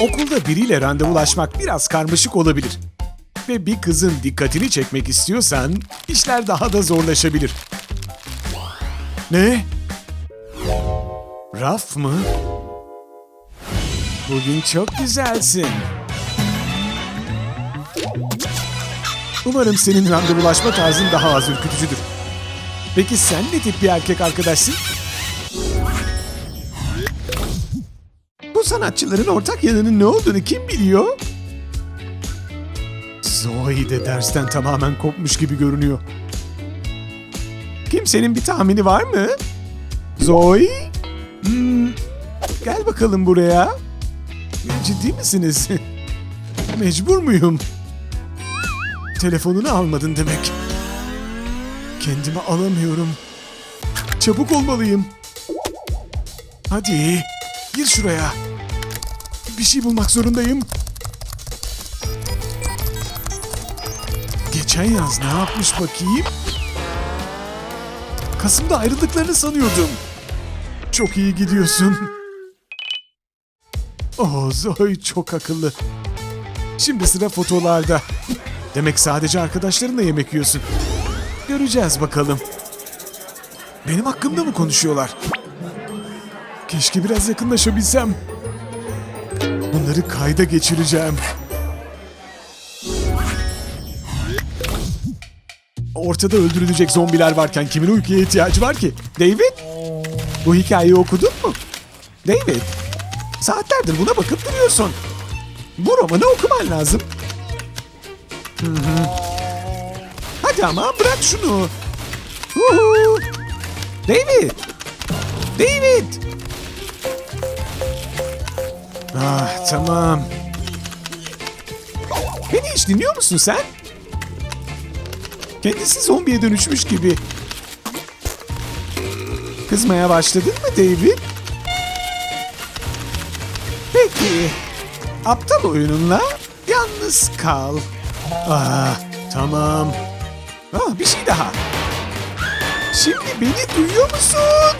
Okulda biriyle randevulaşmak biraz karmaşık olabilir. Ve bir kızın dikkatini çekmek istiyorsan işler daha da zorlaşabilir. Ne? Raf mı? Bugün çok güzelsin. Umarım senin randevulaşma tarzın daha az ürkütücüdür. Peki sen ne tip bir erkek arkadaşsın? Sanatçıların ortak yanının ne olduğunu kim biliyor? Zoe de dersten tamamen kopmuş gibi görünüyor. Kimsenin bir tahmini var mı? Zoe? Hmm, gel bakalım buraya. Ciddi misiniz? Mecbur muyum? Telefonunu almadın demek. Kendimi alamıyorum. Çabuk olmalıyım. Hadi gir şuraya. Bir şey bulmak zorundayım. Geçen yaz ne yapmış bakayım? Kasım'da ayrıldıklarını sanıyordum. Çok iyi gidiyorsun. Oh Zoe çok akıllı. Şimdi sıra fotolarda. Demek sadece arkadaşlarınla yemek yiyorsun. Göreceğiz bakalım. Benim hakkımda mı konuşuyorlar? Keşke biraz yakınlaşabilsem. Bunları kayda geçireceğim. Ortada öldürülecek zombiler varken kimin uykuya ihtiyacı var ki? David? Bu hikayeyi okudun mu? David, saatlerdir buna bakıp duruyorsun. Bu romanı okuman lazım. Hadi ama bırak şunu. David! David! Ah tamam. Beni hiç dinliyor musun sen? Kendisi zombiye dönüşmüş gibi. Kızmaya başladın mı David? Peki. Aptal oyununla yalnız kal. Ah, tamam. Ah, bir şey daha. Şimdi beni duyuyor musun?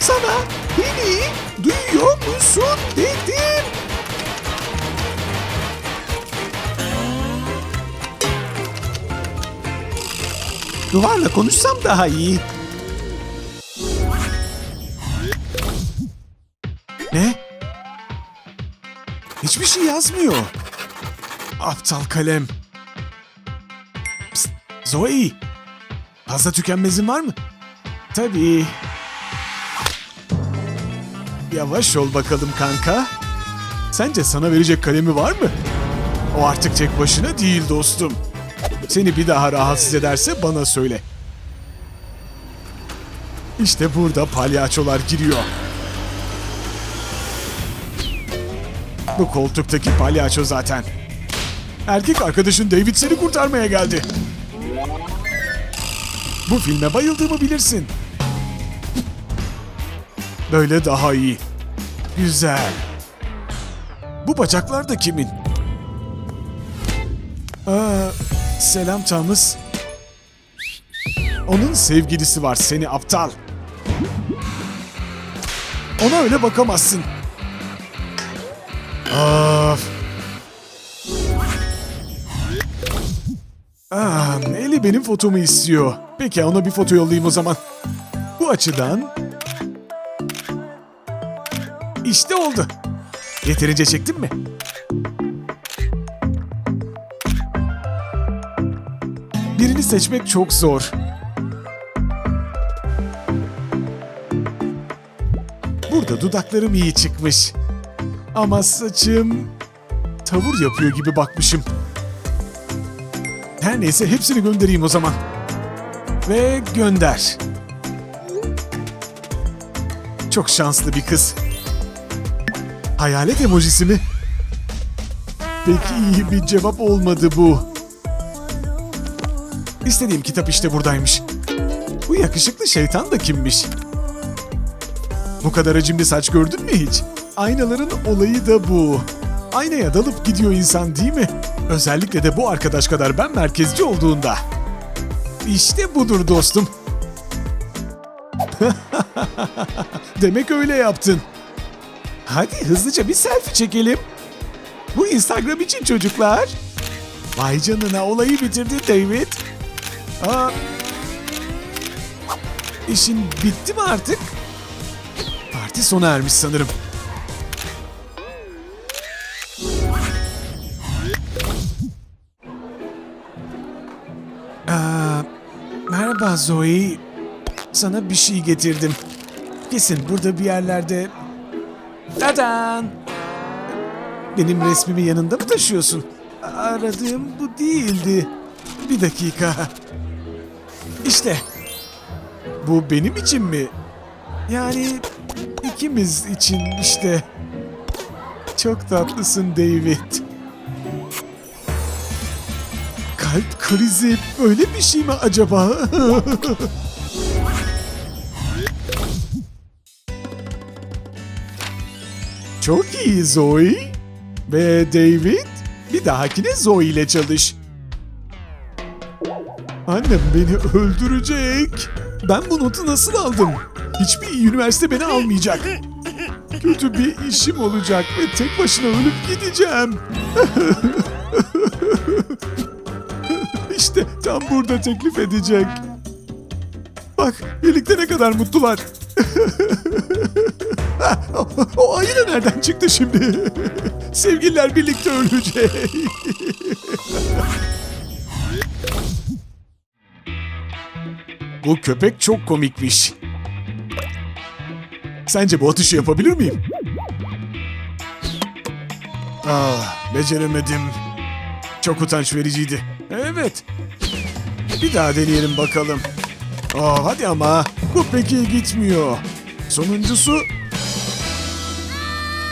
Sana beni duyuyor musun dedim. Duvarla konuşsam daha iyi. Ne? Hiçbir şey yazmıyor. Aptal kalem. Psst, Zoe. Fazla tükenmezin var mı? Tabii. Yavaş ol bakalım kanka. Sence sana verecek kalemi var mı? O artık tek başına değil dostum. Seni bir daha rahatsız ederse bana söyle. İşte burada palyaçolar giriyor. Bu koltuktaki palyaço zaten. Erkek arkadaşın David seni kurtarmaya geldi. Bu filme bayıldığımı bilirsin. Böyle daha iyi. Güzel. Bu bacaklar da kimin? Aa, selam Thomas. Onun sevgilisi var seni aptal. Ona öyle bakamazsın. Of. Aa, Eli benim fotomu istiyor. Peki ona bir foto yollayayım o zaman. Bu açıdan... İşte oldu. Yeterince çektin mi? Birini seçmek çok zor. Burada dudaklarım iyi çıkmış. Ama saçım tavır yapıyor gibi bakmışım. Her neyse hepsini göndereyim o zaman. Ve gönder. Çok şanslı bir kız. Hayalet emojisi mi? Peki iyi bir cevap olmadı bu. İstediğim kitap işte buradaymış. Bu yakışıklı şeytan da kimmiş? Bu kadar acımlı saç gördün mü hiç? Aynaların olayı da bu. Aynaya dalıp gidiyor insan değil mi? Özellikle de bu arkadaş kadar ben merkezci olduğunda. İşte budur dostum. Demek öyle yaptın. Hadi hızlıca bir selfie çekelim. Bu Instagram için çocuklar. Vay canına olayı bitirdi David. Aa, işin bitti mi artık? Parti sona ermiş sanırım. Aa, merhaba Zoe. Sana bir şey getirdim. Kesin burada bir yerlerde... Tadan! Benim resmimi yanında mı taşıyorsun? Aradığım bu değildi. Bir dakika. İşte. Bu benim için mi? Yani ikimiz için işte. Çok tatlısın David. Kalp krizi böyle bir şey mi acaba? Çok iyi Zoe. Ve David, bir dahakine Zoe ile çalış. Annem beni öldürecek. Ben bu notu nasıl aldım? Hiçbir üniversite beni almayacak. Kötü bir işim olacak ve tek başına ölüp gideceğim. işte tam burada teklif edecek. Bak birlikte ne kadar mutlular. O, ayı da nereden çıktı şimdi? Sevgililer birlikte ölecek. Bu köpek çok komikmiş. Sence bu atışı yapabilir miyim? Ah, beceremedim. Çok utanç vericiydi. Evet. Bir daha deneyelim bakalım. Aa, hadi ama. Bu pek iyi gitmiyor. Sonuncusu...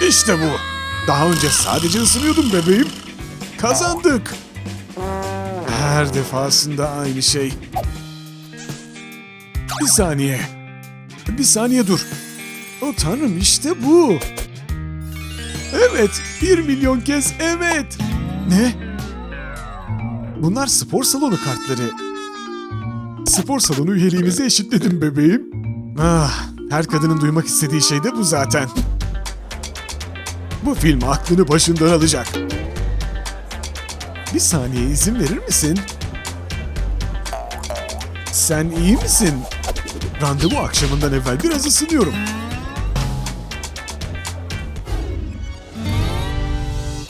İşte bu. Daha önce sadece ısınıyordum bebeğim. Kazandık. Her defasında aynı şey. Bir saniye. Bir saniye dur. O tanrım işte bu. Evet, bir milyon kez evet. Ne? Bunlar spor salonu kartları. Spor salonu üyeliğimizi eşitledim bebeğim. Ah, her kadının duymak istediği şey de bu zaten. Bu film aklını başından alacak. Bir saniye izin verir misin? Sen iyi misin? Randevu akşamından evvel biraz ısınıyorum.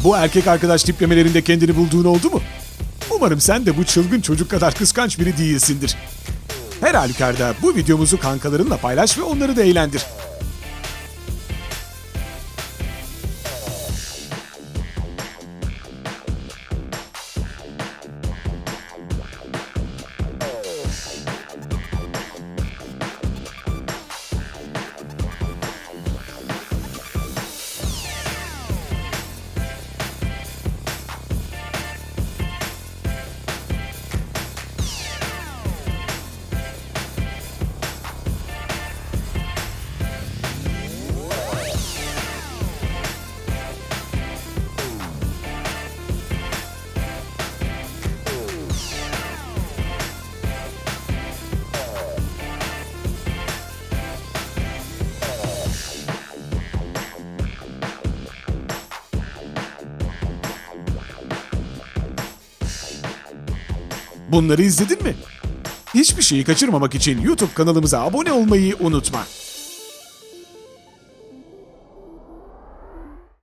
Bu erkek arkadaş tiplemelerinde kendini bulduğun oldu mu? Umarım sen de bu çılgın çocuk kadar kıskanç biri değilsindir. Her halükarda bu videomuzu kankalarınla paylaş ve onları da eğlendir. Bunları izledin mi? Hiçbir şeyi kaçırmamak için YouTube kanalımıza abone olmayı unutma.